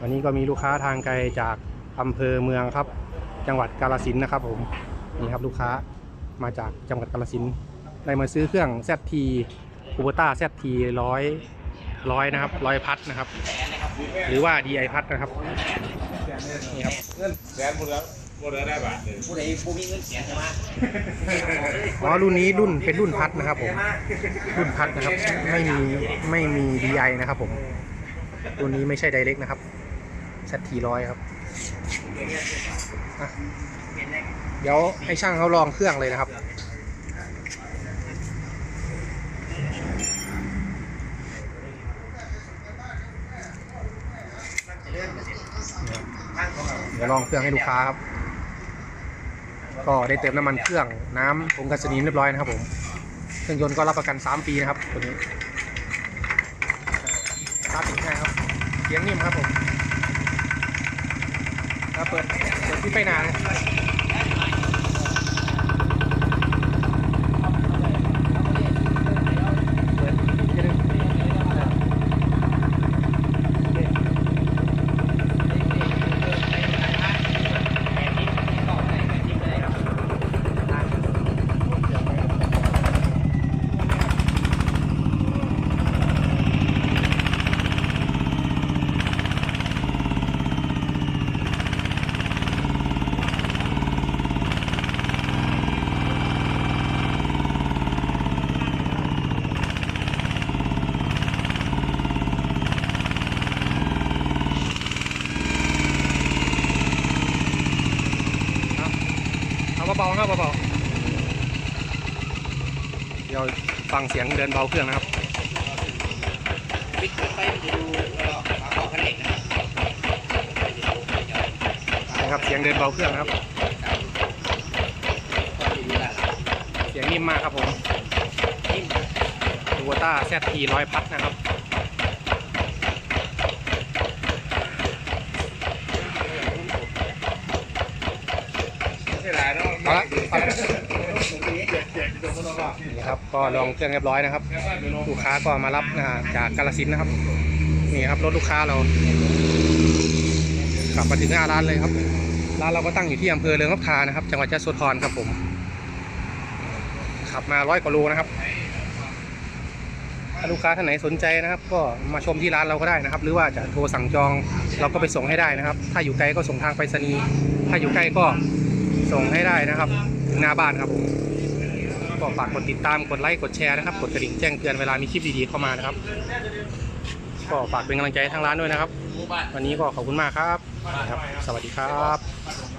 วันนี้ก็มีลูกค้าทางไกลจากอำเภอเมืองครับ จังหวัดกาฬสินนะครับผมนี่ครับลูกค้ามาจากจังหวัดกาฬสินได้มาซื้อเครื่อง ZT คูเบต้า ZT ร้อยร้อยนะครับร้อยพัดนะครับ หรือว่า DI พัดนะครับนี่ครับเงินแสนหมดแล้วหมดแล้วได้บาทเลยผู้ใดผู้มีเงินเสียมาอ๋อรุ่นนี้รุ่นเป็นรุ่นพัดนะครับผมรุ่นพัดนะครับไม่มีไม่มี DI นะครับผมรุ่นนี้ไม่ใช่ Direct นะครับ ZT ร้อยครับอะเดี๋ยวให้ช่างเขาลองเครื่องเลยนะครับเดี๋ยวลองเครื่องให้ลูกค้าครับ ก็ได้เติมน้ำมันเครื่องน้ำผงกันสนิมเรียบร้อยนะครับผมเครื่องยนต์ก็รับประกัน 3 ปีนะครับตัวนี้สตาติดง่ายครับเสียงนิ่มครับผม ครับเปิดเปิดที่ไปนาเลย เอาเบาๆนะเบาๆเดี๋ยวฟังเสียงเดินเบาเครื่องนะครับปิดไปมันะดูเอาขอบผนึกนะครับนะครับเสียงเดินเบาเครื่องนครับเสียงนิ่มมากครับผมนิ่มดูวต้าแซทีร้อยพัดนะครับ ใช่หลาย เอาละเอาละนี่ครับก็ลองเครื่องเรียบร้อยนะครับลงลูกค้าก็มารับนะฮะจากกาลสินธุ์นะครับ นี่ครับรถลูกค้าเราขับมาถึงหน้าร้านเลยครับ ร้านเราก็ตั้งอยู่ที่อำเภอเรืองรับทานะครับ จังหวัดยะโสธรครับผม ขับมาร้อยกว่าโลนะครับถ้าลูกค้าท่านไหนสนใจนะครับ ก็มาชมที่ร้านเราก็ได้นะครับ หรือว่าจะโทรสั่งจองเราก็ไปส่งให้ได้นะครับ ถ้าอยู่ไกลก็ส่งทางไปรษณีย์ถ้าอยู่ใกล้ก็ ส่งให้ได้นะครับถึงหน้าบ้านครับผมก็ฝากกดติดตามกดไลค์กดแชร์นะครับ กดกระดิ่งแจ้งเตือนเวลามีคลิปดีๆเข้ามานะครับ ก็ฝากเป็นกำลังใจให้ทางร้านด้วยนะครับ วันนี้ก็ขอบคุณมากครับครับ สวัสดีครับ